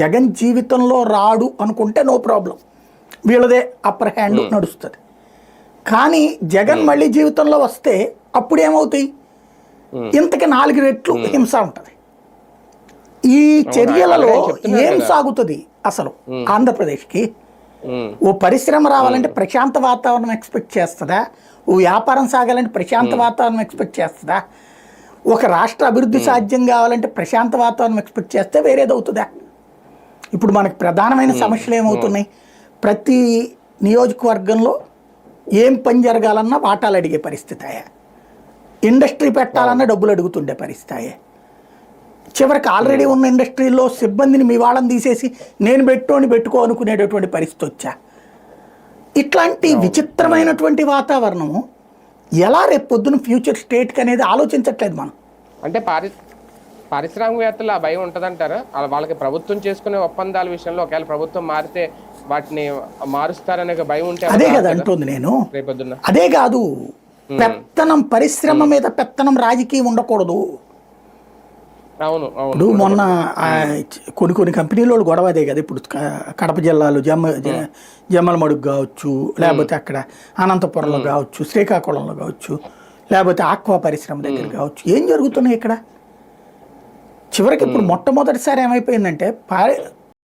జగన్ జీవితంలో రాడు అనుకుంటే నో ప్రాబ్లం. వీళ్ళదే అప్పర్ హ్యాండ్ నడుస్తుంది. కానీ జగన్ మళ్ళీ జీవితంలో వస్తే అప్పుడు ఏమవుతాయి? ఇంతకి నాలుగు రెట్లు హింస ఉంటుంది. ఈ చర్యలలో ఏం. సాగుతుంది అసలు ఆంధ్రప్రదేశ్కి? ఓ పరిశ్రమ రావాలంటే ప్రశాంత వాతావరణం ఎక్స్పెక్ట్ చేస్తుందా? ఓ వ్యాపారం సాగాలంటే ప్రశాంత వాతావరణం ఎక్స్పెక్ట్ చేస్తుందా? ఒక రాష్ట్ర అభివృద్ధి సాధ్యం కావాలంటే ప్రశాంత వాతావరణం ఎక్స్పెక్ట్ చేస్తే వేరేది అవుతుందా ఇప్పుడు మనకు ప్రధానమైన సమస్యలు ఏమవుతున్నాయి? ప్రతి నియోజకవర్గంలో ఏం పని జరగాలన్నా వాటాలు అడిగే పరిస్థితి అయ్యా ఇండస్ట్రీ పెట్టాలన్నా డబ్బులు అడుగుతుండే పరిస్థితి అయ్యా చివరికి ఆల్రెడీ ఉన్న ఇండస్ట్రీలో సిబ్బందిని మీ వాళ్ళని తీసేసి నేను పెట్టుకొని పెట్టుకో అనుకునేటటువంటి పరిస్థితి వచ్చా? ఇట్లాంటి విచిత్రమైనటువంటి వాతావరణము ఎలా రేపు పొద్దున ఫ్యూచర్ స్టేట్కి అనేది ఆలోచించట్లేదు మనం. అంటే పారి పారిశ్రామికవేత్తలు ఆ భయం ఉంటుందంటారా? అలా వాళ్ళకి ప్రభుత్వం చేసుకునే ఒప్పందాల విషయంలో ఒకవేళ ప్రభుత్వం మారితే వాటిని మారుస్తారనే భయం ఉంటే అదే కదా అంటుంది నేను. అదే కాదు. పెత్తనం పరిశ్రమ మీద పెత్తనం రాజకీయం ఉండకూడదు. అవును ఇప్పుడు మొన్న కొన్ని కొన్ని కంపెనీల వాళ్ళు గొడవ అదే కదా. ఇప్పుడు కడప జిల్లాలో జమ్మ జమ్మలమడుగు కావచ్చు లేకపోతే అక్కడ అనంతపురంలో కావచ్చు శ్రీకాకుళంలో కావచ్చు లేకపోతే ఆక్వా పరిశ్రమ దగ్గర కావచ్చు. ఏం జరుగుతున్నాయి ఇక్కడ? చివరికి ఇప్పుడు మొట్టమొదటిసారి ఏమైపోయిందంటే పారి